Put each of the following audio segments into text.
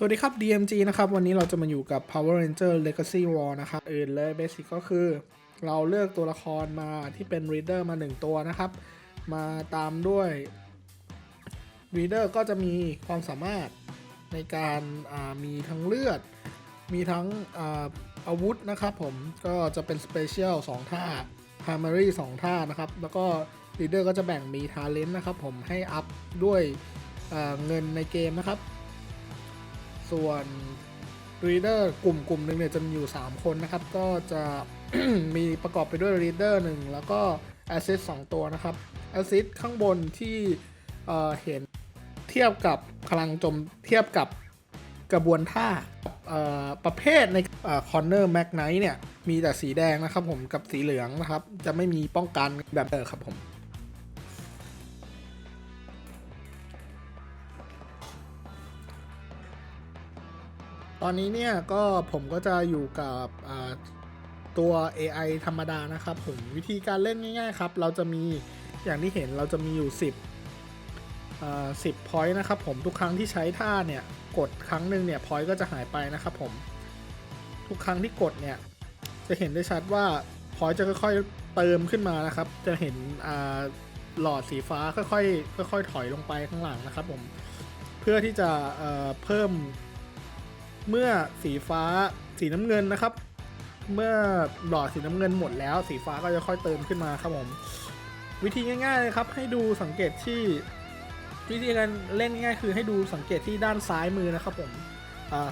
สวัสดีครับ DMG นะครับ วันนี้เราจะมาอยู่กับ Power Ranger Legacy War นะครับอื่นเลยเบสิกก็คือ เราเลือกตัวละครมาที่เป็น Reader มา 1 ตัวนะครับ มาตามด้วย Reader ก็จะมีความสามารถในการามีทั้งเลือด มีทั้งอาอาวุธนะครับผมก็จะเป็น Special 2 ท่า Primary 2 ท่านะครับ แล้วก็ Reader ก็จะแบ่งมี Talent นะครับผมให้อัพด้วยเงินในเกมนะครับ ส่วน Reader กลุ่มกลุ่มหนึ่งเนี่ยจะมีอยู่ 3 คนนะครับ ก็จะมีประกอบไปด้วย Reader 1 แล้วก็ Assist 2 ตัวนะครับ Assist ข้างบนที่เอ่อเห็นเทียบกับพลังจมเทียบกับกระบวนท่าประเภทในคอนเนอร์แม็กไนท์เนี่ย มีแต่สีแดงนะครับผมกับสีเหลืองนะครับ จะไม่มีป้องกันแบบเออครับผม ตอนนี้เนี่ยก็ผมก็จะอยู่กับตัว AI ธรรมดานะครับผมวิธีการเล่นง่ายๆครับ เราจะมีอย่างที่เห็นเราจะมีอยู่ 10 10 point นะครับผมทุกครั้งที่ใช้ท่าเนี่ยกดครั้งหนึ่งเนี่ย point ก็จะหายไปนะครับผมทุกครั้งที่กดเนี่ยจะเห็นได้ชัดว่า point จะค่อยๆเติมขึ้นมานะครับ จะเห็นหลอดสีฟ้าค่อยๆค่อยๆถอยลงไปข้างหลังนะครับผมเพื่อที่จะเเพิ่ม เมื่อสีฟ้าสีน้ำเงินนะครับ เมื่อหลอดสีน้ำเงินหมดแล้ว สีฟ้าก็จะค่อยเติมขึ้นมาครับผม วิธีง่ายๆเลยครับ ให้ดูสังเกตที่วิธีการเล่นง่ายคือให้ดูสังเกตที่ด้านซ้ายมือนะครับผม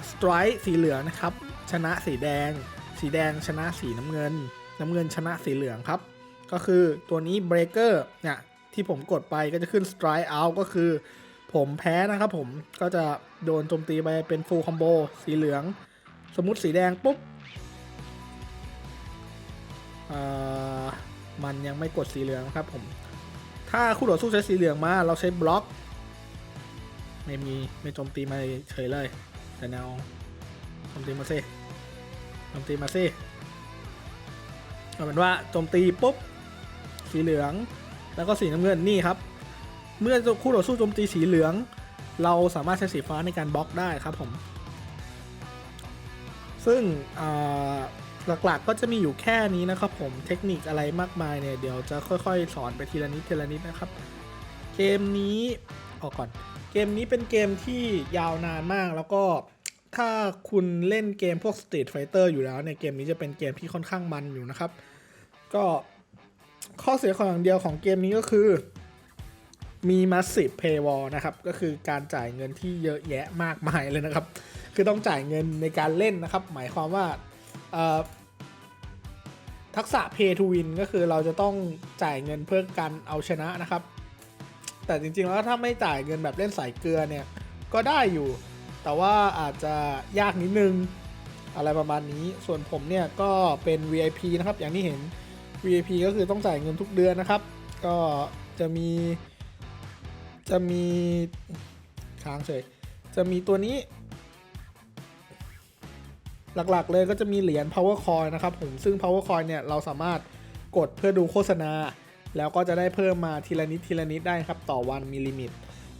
สไตร์สีเหลืองนะครับ ชนะสีแดง สีแดงชนะสีน้ำเงิน น้ำเงินชนะสีเหลืองครับ ก็คือตัวนี้เบรกเกอร์เนี่ยที่ผมกดไปก็จะขึ้น strike out ก็คือ ผมแพ้นะครับผมก็จะโดนโจมตีไปเป็นฟูลคอมโบสีเหลือง สมมุติสีแดงปุ๊บมันยังไม่กดสีเหลืองครับผมถ้าคู่ต่อสู้ใช้สีเหลืองมาเราใช้บล็อก ไม่มีไม่โจมตีมาเฉยเลย แต่แนวโจมตีมาซิโจมตีมาซิเอาเป็นว่าโจมตีปุ๊บสีเหลืองแล้วก็สีน้ำเงินนี่ครับ เมื่อคู่ต่อสู้โจมตีสีเหลือง เราสามารถใช้สีฟ้าในการบล็อกได้ครับผม ซึ่งหลักๆก็จะมีอยู่แค่นี้นะครับผมเทคนิคอะไรมากมายเนี่ยเดี๋ยวจะค่อยๆ สอนไปทีละนิดทีละนิดนะครับ เกมนี้ออกก่อน เกมนี้เป็นเกมที่ยาวนานมากแล้วก็ถ้าคุณเล่นเกมพวก Street Fighter อยู่แล้วเนี่ยเกมนี้จะเป็นเกมที่ค่อนข้างมันอยู่นะครับ ก็ข้อเสียของอย่างเดียวของเกมนี้ก็คือ มี massive paywall นะครับ ก็คือการจ่ายเงินที่เยอะแยะมากมายเลยนะครับ คือต้องจ่ายเงินในการเล่นนะครับ หมายความว่าทักษะ pay to win ก็คือเราจะต้องจ่ายเงินเพื่อการเอาชนะนะครับ แต่จริงๆแล้วถ้าไม่จ่ายเงินแบบเล่นสายเกลือเนี่ย ก็ได้อยู่ แต่ว่าอาจจะยากนิดนึงอะไรประมาณนี้ ส่วนผมเนี่ยก็เป็น VIP นะครับ อย่างที่เห็น VIP ก็คือต้องจ่ายเงินทุกเดือนนะครับ ก็จะมี จะมีค้างเฉยจะมีตัวนี้ หลักๆเลยก็จะมีเหรียญ power coin นะครับผมซึ่ง power coin เนี่ย เราสามารถกดเพื่อดูโฆษณา แล้วก็จะได้เพิ่มมาทีละนิดทีละนิดได้ครับต่อวันมีลิมิต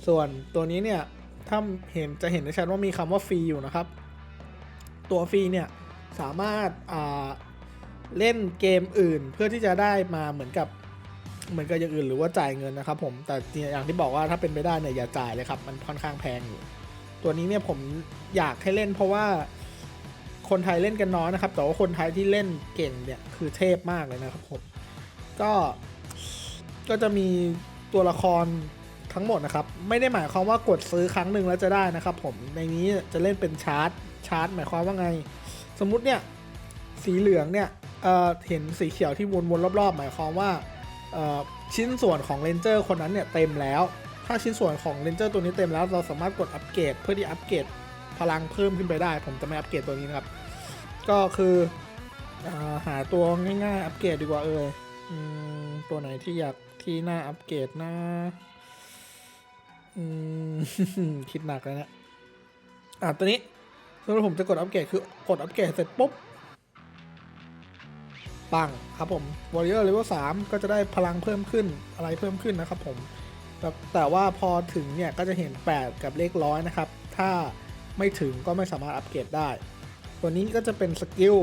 ส่วนตัวนี้เนี่ย ถ้าเห็นจะเห็นได้ชัดว่ามีคำว่าฟรีอยู่นะครับ ตัวฟรีเนี่ยสามารถาเล่นเกมอื่นเพื่อที่จะได้มาเหมือนกับ เหมือนกับอย่างอื่นหรือว่าจ่ายเงินนะครับผมแต่อย่างที่บอกว่าถ้าเป็นไปได้เนี่ยอย่าจ่ายเลยครับ มันค่อนข้างแพงอยู่ ตัวนี้เนี่ยผมอยากให้เล่นเพราะว่าคนไทยเล่นกันน้อยนะครับ แต่ว่าคนไทยที่เล่นเก่งเนี่ยคือเทพมากเลยนะครับผมก็ก็จะมีตัวละครทั้งหมดนะครับ ไม่ได้หมายความว่ากดซื้อครั้งหนึ่งแล้วจะได้นะครับ ผมในนี้จะเล่นเป็นชาร์ตชาร์ตหมายความว่าไง สมมุติเนี่ยสีเหลืองเนี่ยเอ่อเห็นสีเขียวที่วนๆรอบๆ หมายความว่า ชิ้นส่วนของเลนเจอร์คนนั้นเนี่ยเต็มแล้ว ถ้าชิ้นส่วนของเลนเจอร์ตัวนี้เต็มแล้ว เราสามารถกดอัปเกรดเพื่อที่อัปเกรดพลังเพิ่มขึ้นไปได้ ผมจะไม่อัปเกรดตัวนี้นะครับ ก็คืออหาตัวง่ายๆ อัปเกรดดีกว่าเออตัวไหนที่อยากที่น่าอัปเกรดนะคิดหนักเลยนะอะตัวนี้สมมติผมจะกดอัปเกรดคือกดอัปเกรดเสร็จปุ๊บ ปังครับผม Warrior Level 3 ก็จะได้พลังเพิ่มขึ้นอะไรเพิ่มขึ้นนะครับผมแต่แต่ว่าพอถึงเนี่ยก็จะเห็น 8 กับเลขร้อยนะครับ ถ้าไม่ถึงก็ไม่สามารถอัปเกรดได้ ตัวนี้ก็จะเป็นสกิล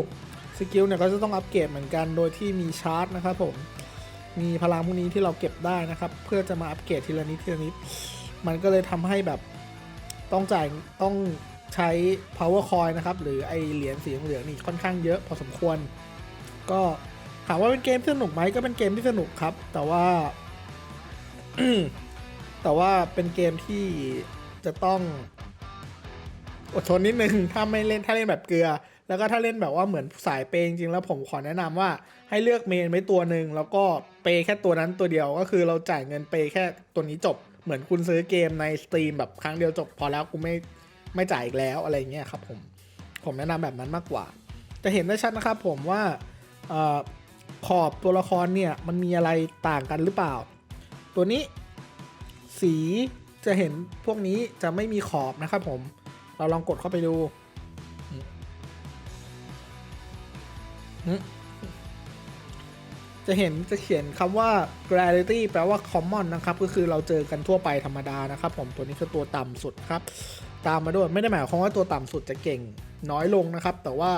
สกิลเนี่ยก็จะต้องอัปเกรดเหมือนกันโดยที่มีชาร์จนะครับผม มีพลังพวกนี้ที่เราเก็บได้นะครับ เพื่อจะมาอัปเกรดทีละนิดทีละนิด มันก็เลยทำให้แบบต้องจ่ายต้องใช้ power coin นะครับ หรือไอเหรียญสีเหลืองนี่ค่อนข้างเยอะพอสมควร ก็ถามว่าเป็นเกมที่สนุกไหมก็เป็นเกมที่สนุกครับ แต่ว่า แต่ว่าเป็นเกมที่จะต้อง อดทนนิดนึงถ้าไม่เล่นถ้าเล่นแบบเกลือ แล้วก็ถ้าเล่นแบบว่าเหมือนสายเปย์จริงๆแล้วผมขอแนะนำว่าให้เลือกเมนไว้ตัวหนึ่งแล้วก็เปย์แค่ตัวนั้นตัวเดียวก็คือเราจ่ายเงินเปย์แค่ตัวนี้จบ เหมือนคุณซื้อเกมในสตรีมแบบครั้งเดียวจบ พอแล้วกูไม่ไม่จ่ายอีกแล้วอะไรเงี้ยครับ ผม ผมแนะนำแบบนั้นมากกว่าจะเห็นได้ชัดนะครับ ผมว่า ขอบตัวละครเนี่ยมันมีอะไรต่างกันหรือเปล่า ตัวนี้สีจะเห็นพวกนี้จะไม่มีขอบนะครับผม เราลองกดเข้าไปดูจะเห็นจะเขียนคำว่า gravity แปลว่า common นะครับ ก็คือเราเจอกันทั่วไปธรรมดานะครับ ผมตัวนี้คือตัวต่ำสุดครับ ตามมาด้วยไม่ได้หมายความว่าตัวต่ำสุดจะเก่งน้อยลงนะครับ แต่ว่า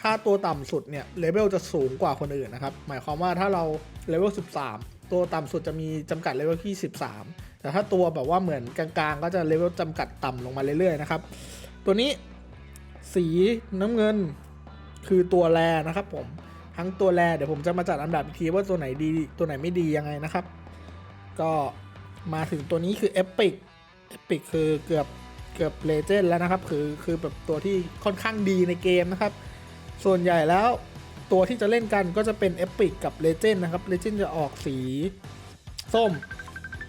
ถ้าตัวต่ำสุดเนี่ยเลเวลจะสูงกว่าคนอื่นนะครับ หมายความว่าถ้าเราเลเวล13 ตัวต่ำสุดจะมีจำกัดเลเวลที่ 13 แต่ถ้าตัวแบบว่าเหมือนกลางๆ ก็จะเลเวลจำกัดต่ำลงมาเรื่อยๆนะครับ ตัวนี้สีน้ำเงินคือตัวแรนะครับผมทั้งตัวแรเดี๋ยวผมจะมาจัดอันดับอีกทีว่าตัวไหนดีตัวไหนไม่ดียังไงนะครับ ก็มาถึงตัวนี้คือเอพิกเอพิกคือเกือบเกือบเลเจนด์แล้วนะครับ คือคือแบบตัวที่ค่อนข้างดีในเกมนะครับ ส่วนใหญ่แล้วตัวที่จะเล่นกันก็จะเป็นเอพิกกับเลเจนด์นะครับเลเจนด์จะออกสีส้ม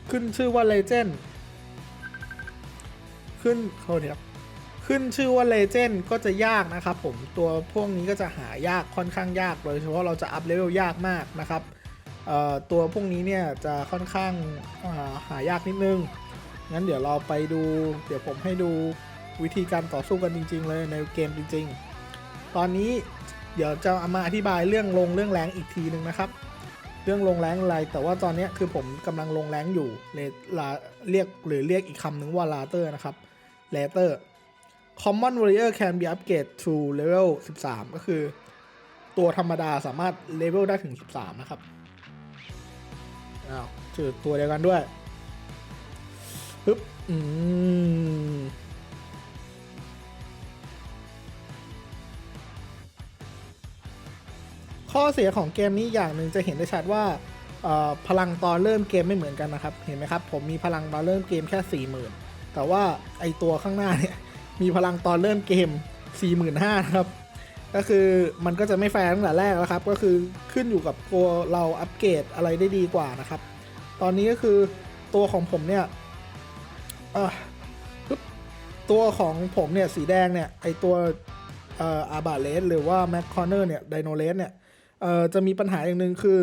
ขึ้นชื่อว่าเลเจนด์ขึ้นเขาเดี๋ยวขึ้นชื่อว่าเลเจนด์ก็จะยากนะครับผมตัวพวกนี้ก็จะหายากค่อนข้างยากโดยเฉพาะเราจะอัพเลเวลยากมากนะครับตัวพวกนี้เนี่ยจะค่อนข้างาหายากนิดนึง งั้นเดี๋ยวเราไปดู เดี๋ยวผมให้ดูวิธีการต่อสู้กันจริง ๆ เลยในเกมจริง ๆ ตอนนี้เดี๋ยวจะเอามาอธิบายเรื่องลงเรื่องแรงอีกทีหนึ่งนะครับ เรื่องลงแรงอะไร แต่ว่าตอนนี้คือผมกำลังลงแรงอยู่เลยลาเรียกหรือเรียกอีกคำหนึ่งว่าลาเตอร์นะครับลาเตอร์ common warrior can be upgrade to level 13 ก็คือ ตัวธรรมดาสามารถเลเวลได้ถึง 13 นะครับอ้าวจืดตัวเดียวกันด้วยปึ๊บอืม ข้อเสียของเกมนี้อย่างหนึ่งจะเห็นได้ชัดว่าพลังตอนเริ่มเกมไม่เหมือนกันนะครับ เห็นไหมครับ ผมมีพลังตอนเริ่มเกมแค่ 40,000 แต่ว่าไอตัวข้างหน้าเนี่ยมีพลังตอนเริ่มเกม 45,000นะครับ ก็คือมันก็จะไม่แฟร์ตั้งแต่แรกแล้วครับ ก็คือขึ้นอยู่กับตัวเราอัปเกรดอะไรได้ดีกว่านะครับ ตอนนี้ก็คือตัวของผมเนี่ยตัวของผมเนี่ยสีแดงเนี่ยไอตัวเอ่ออาบาเลสหรือว่าแมคคอนเนอร์เนี่ยไดโนเลสเนี่ย เอ่อจะมีปัญหาอย่างหนึ่งคือ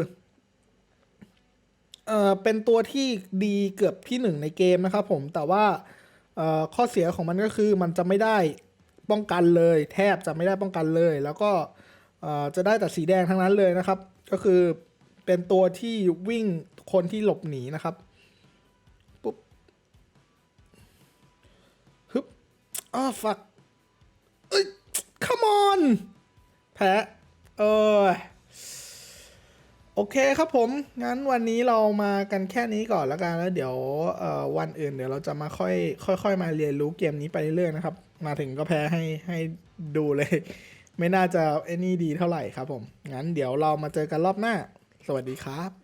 เอ่อเป็นตัวที่ดีเกือบที่หนึ่งในเกมนะครับผมแต่ว่าเอ่อข้อเสียของมันก็คือมันจะไม่ได้ป้องกันเลย แทบจะไม่ได้ป้องกันเลย แล้วก็เอ่อจะได้แต่สีแดงทั้งนั้นเลยนะครับ ก็คือเป็นตัวที่วิ่งคนที่หลบหนีนะครับปุ๊บฮึบอ้าฟักเอ้ย come on แพ้เออ โอเคครับผม งั้นวันนี้เรามากันแค่นี้ก่อนแล้วกันแล้วเดี๋ยววันอื่นเดี๋ยวเราจะมาค่อยค่อยๆมาเรียนรู้เกมนี้ไปเรื่อยๆนะครับ มาถึงก็แพ้ให้ให้ดูเลย ไม่น่าจะไอ้นี่ดีเท่าไหร่ครับผม งั้นเดี๋ยวเรามาเจอกันรอบหน้า สวัสดีครับ